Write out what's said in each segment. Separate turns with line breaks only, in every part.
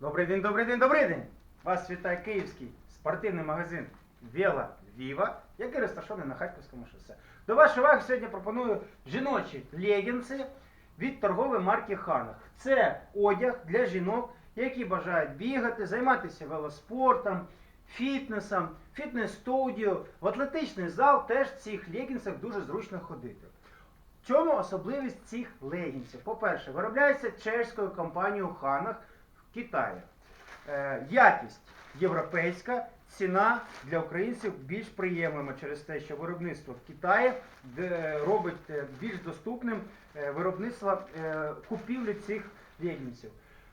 Добрий день, добрий день, добрий день! Вас вітає київський спортивний магазин Віла Віва, який розташований на Харківському шосе. До вашої уваги сьогодні пропоную жіночі легінси від торгової марки Ханах. Це одяг для жінок, які бажають бігати, займатися велоспортом, фітнесом, фітнес-студіо. В атлетичний зал теж в цих легінсах дуже зручно ходити. В чому особливість цих легінсів? По-перше, виробляється чеською компанією Ханах в Китаї. Е, якість європейська, ціна для українців більш приємлива через те, що виробництво в Китаї робить е, більш доступним е, виробництво купівлі цих.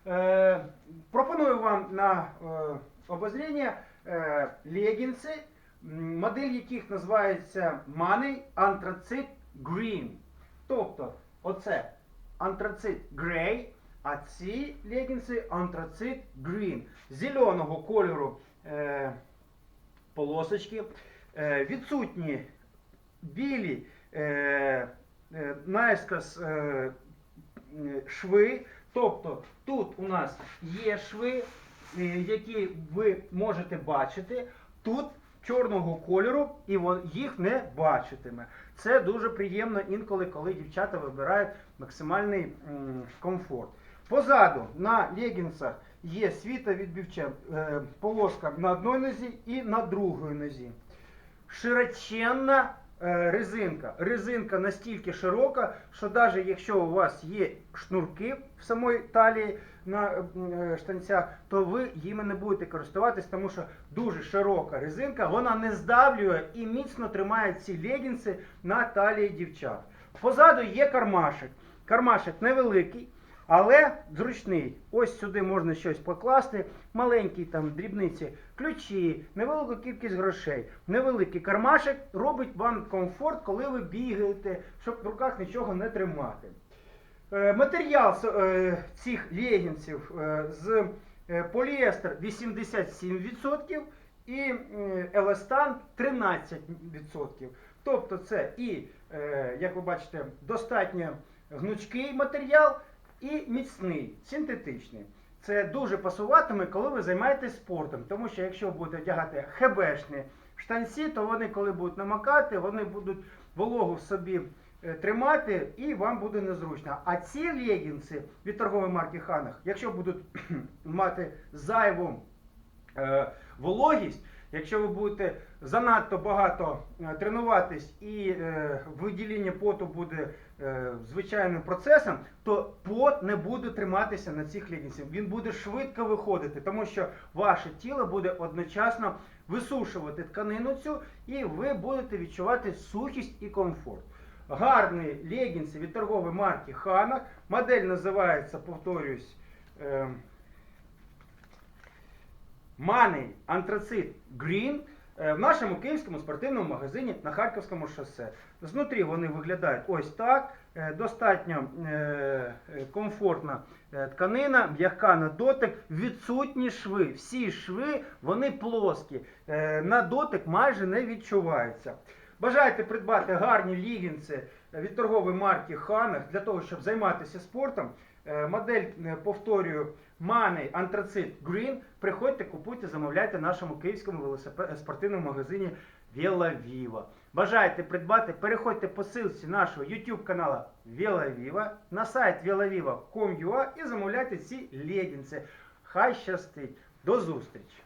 Е, пропоную вам на обозріння легінси, модель яких називається Money Anthracis Green. Тобто, оце антрацит грей, а ці легінси антрацит грін. Зеленого кольору е, полосочки. Е, відсутні білі е, е, наискос е, шви. Тобто тут у нас є шви, е, які ви можете бачити. Тут чорного кольору і їх не бачитиме. Це дуже приємно інколи, коли дівчата вибирають максимальний комфорт. Позаду на легінсах є світовідбивча е, полоска на одній нозі і на другій нозі. Широченна е, резинка. Резинка настільки широка, що навіть якщо у вас є шнурки в самої талії на е, штанцях, то ви їми не будете користуватись, тому що дуже широка резинка, вона не здавлює і міцно тримає ці легінси на талії дівчат. Позаду є кармашик. Кармашик невеликий. Але зручний. Ось сюди можна щось покласти, маленькі там дрібниці, ключі, невелику кількість грошей. Невеликий кармашик робить вам комфорт, коли ви бігаєте, щоб в руках нічого не тримати. Е, Матеріал е, цих легінсів е, з поліестер 87% і еластан 13%. Тобто це і, як ви бачите, достатньо гнучкий матеріал і міцний, синтетичний. Це дуже пасуватиме, коли ви займаєтесь спортом. Тому що якщо будете одягати хебешні штанці, то вони, коли будуть намокати, вони будуть вологу в собі е, тримати і вам буде незручно. А ці легінси від торгової марки Ханах, якщо будуть мати зайву е, вологість, якщо ви будете занадто багато е, тренуватись і е, виділення поту буде е, звичайним процесом, то пот не буде триматися на цих легінсах. Він буде швидко виходити, тому що ваше тіло буде одночасно висушувати тканину цю, і ви будете відчувати сухість і комфорт. Гарні легінси від торгової марки Ханах. Модель називається, повторюсь, е, антрацит, грін е, в нашому київському спортивному магазині на Харківському шосе. Знутрі вони виглядають ось так. Е, Достатньо е, комфортна тканина, м'яка на дотик, відсутні шви. Всі шви вони плоскі. На дотик майже не відчувається. Бажаєте придбати гарні лігінси від торгової марки Ханах для того, щоб займатися спортом. Е, Модель, е, повторюю, Money Anthracis Green. Приходьте, купуйте, замовляйте в нашому київському велосипе- спортивному магазині Viva. Бажаєте придбати, переходьте по ссылці нашого YouTube каналу Viva на сайт velaviva.com.ua і замовляйте ці легінси. Хай щастить! До зустрічі!